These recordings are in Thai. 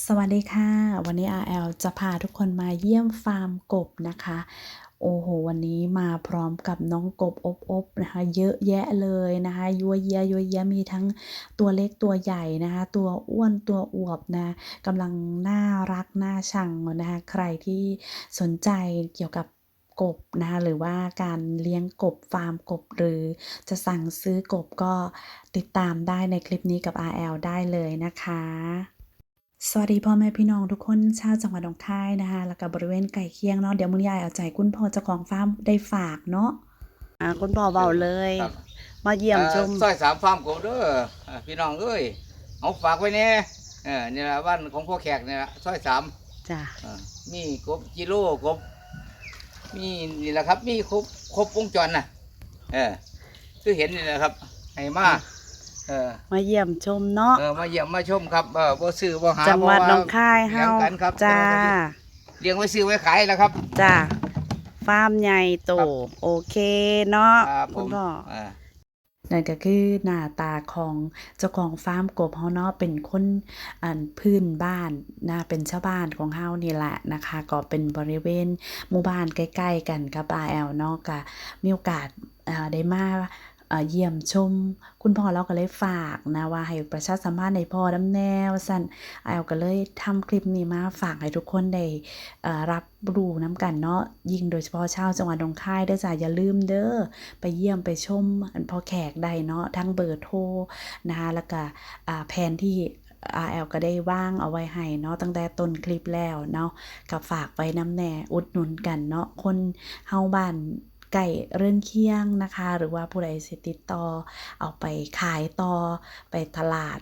สวัสดีค่ะ วันนี้ RL จะพาทุกคนมาเยี่ยมฟาร์มกบนะคะ โอ้โห วันนี้มาพร้อมกับน้องกบอบๆนะคะ เยอะแยะเลยนะคะยัวเยียยัวเยียมีทั้งตัวเล็กตัวใหญ่นะคะ ตัวอ้วนตัวอวบนะกำลังน่ารักน่าชังนะคะ ใครที่สนใจเกี่ยวกับกบนะคะหรือว่าการเลี้ยงกบฟาร์มกบหรือจะสั่งซื้อกบก็ติดตามได้ในคลิปนี้กับ RL ได้เลยนะคะ สวัสดีพ่อแม่พี่น้องทุกคนชาวจังหวัดหนองคายนะคะ แล้วก็บริเวณใกล้เคียงเนาะเดี๋ยวมื้อยายเอาใจคุณพ่อเจ้าของฟาร์มได้ฝากเนาะอ่าคุณพ่อเบาเลย ครับ มาเยี่ยมชม เอ่อซอยสามฟาร์มกบเด้ออ่าพี่น้องเอ้ยเอาฝากไว้แน่เออนี่ละบ้านของพ่อแขกนี่ละซอยสามจ้ะอ่ามีกบกิโลกบ มีนี่แหละครับ มีครบครบวงจรนะเออคือเห็นนี่แหละครับให้มา เออมาเยี่ยมชมเนาะเออมาเยี่ยมมาชมครับเออบ่ซื้อบ่หาจังหวัดบ่หนองคายเฮาลี้งกันครับจ้าเลี้ยงไว้ซื้อไว้ขายแล้วครับจ้าฟาร์มใหญ่โตครับโอเคเนาะครับผคุณมพ่ออ่านั่นก็คือหน้าตาของเจ้าของฟาร์มกบเฮาเนาะเป็นคนอันพื้นบ้านนะเป็นชาวบ้านของเฮานี่แหละนะคะ ก็เป็นบริเวณหมู่บ้านใกล้ ๆ กันกับ RL เนาะก็มีโอกาสอ่าได้มาอ่า เยี่ยมชม คุณพ่อเราก็เลยฝากนะว่าให้ประชาสัมพันธ์ในพ่อน้ำแนวสั่น RL ก็เลยทำคลิปนี้มาฝากให้ทุกคนได้อ่อรับรู้น้ำกันเนาะยิ่งโดยเฉพาะชาวจังหวัดหนองคายเด้อจ้ะอย่าลืมเด้อไปเยี่ยมไปชมอันพอแขกได้เนาะทั้งเบอร์โทรนะคะแล้วก็แผนที่ RL ก็ได้ว่างเอาไว้ให้เนาะตั้งแต่ต้นคลิปแล้วเนาะก็ฝากไว้น้ำแน่อุดหนุนกันเนาะคนเฮาบ้าน ไก่เรื่อนเคียงนะคะ หรือว่าผู้ใดสิติดต่อ เอาไปขายต่อไปตลาด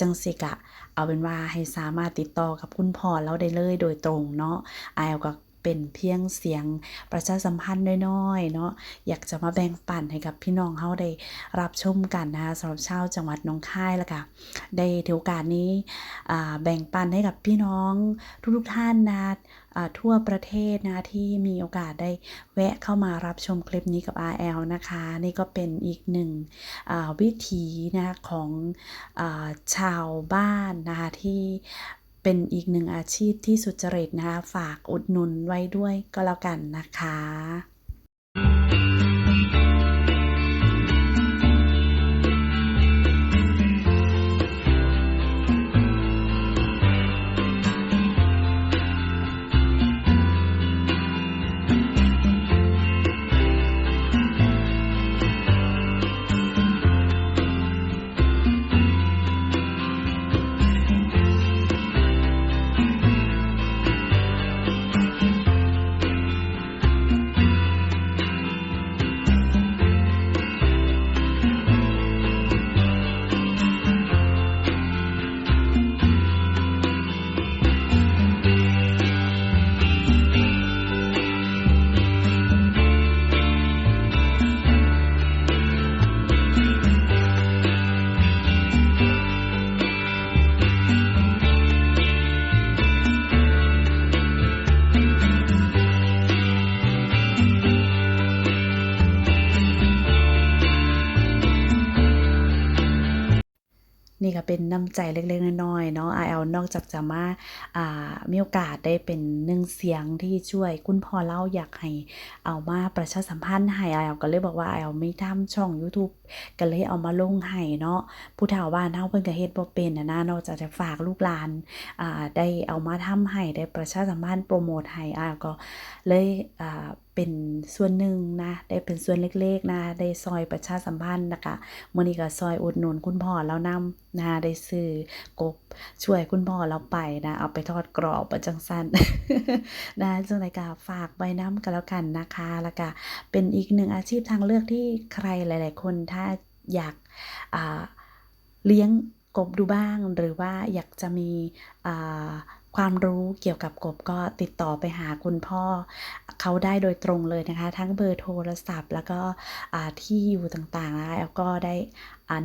จังสิกะ เอาเป็นว่าให้สามารถติดต่อกับคุณพ่อเราได้เลยโดยตรงเนาะไอลก็ เป็นเพียงเสียงประชาสัมพันธ์น้อยๆเนาะอยากจะมาแบ่งปันให้กับพี่น้องเขาได้รับชมกันนะคะสำหรับชาวจังหวัดหนองคายแล้วก็ได้ถือโอกาสนี้แบ่งปันให้กับพี่น้องทุกๆท่านนะทั่วประเทศนะที่มีโอกาสได้แวะเข้ามารับชมคลิปนี้กับ RL นะคะ นี่ก็เป็นอีกหนึ่งวิถีนะของอชาวบ้านนะคะที่ เป็นอีกหนึ่งอาชีพที่สุจริตนะคะ ฝากอุดหนุนไว้ด้วยก็แล้วกันนะคะ นี่ก็เป็นน้ำใจเล็กๆน้อยๆเนาะ RL นอกจากจะมาอ่ามีโอกาสได้เป็นหนึ่งเสียงที่ช่วยคุณพ่อเล่าอยากให้เอามาประชาสัมพันธ์ให้ RL ก็เลยบอกว่า RL ไม่ทำช่อง YouTube ก็เลยเอามาลงให้เนาะผู้เฒ่าบ้านเฮาเพิ่นก็เฮ็ดบ่เป็นนะนะนอกจากจะฝากลูกหลานอ่าได้เอามาทำให้ได้ประชาสัมพันธ์โปรโมทให้ RL ก็เลยอ่า เป็นส่วนหนึ่งนะได้เป็นส่วนเล็กๆนะได้ซอยประชาสัมพันธ์นะคะมื่อนี้ก็ซอยอุดหนุนคุณพ่อแล้วนำนะได้ซื้อกบช่วยคุณพ่อเราไปนะ เอาไปทอดกรอบประจังสันนะจังไรก็ฝากใบน้ำกันแล้วกันนะคะแล้วก็เป็นอีกหนึ่งอาชีพทางเลือกที่ใครหลาย ๆ คนถ้าอยากเลี้ยงกบดูบ้างหรือว่าอยากจะมี ความรู้เกี่ยวกับกบก็ติดต่อไปหาคุณพ่อเขาได้โดยตรงเลยนะคะ ทั้งเบอร์โทรศัพท์ แล้วก็ที่อยู่ต่างๆนะคะแล้วก็ได้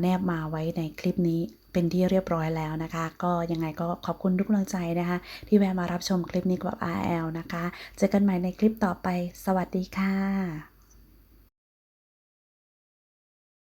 แนบมาไว้ในคลิปนี้เป็นที่เรียบร้อยแล้วนะคะ ก็ยังไงก็ขอบคุณทุกกำลังใจนะคะ ที่แวะมารับชมคลิปนี้กับ RL นะคะ เจอกันใหม่ในคลิปต่อไป สวัสดีค่ะ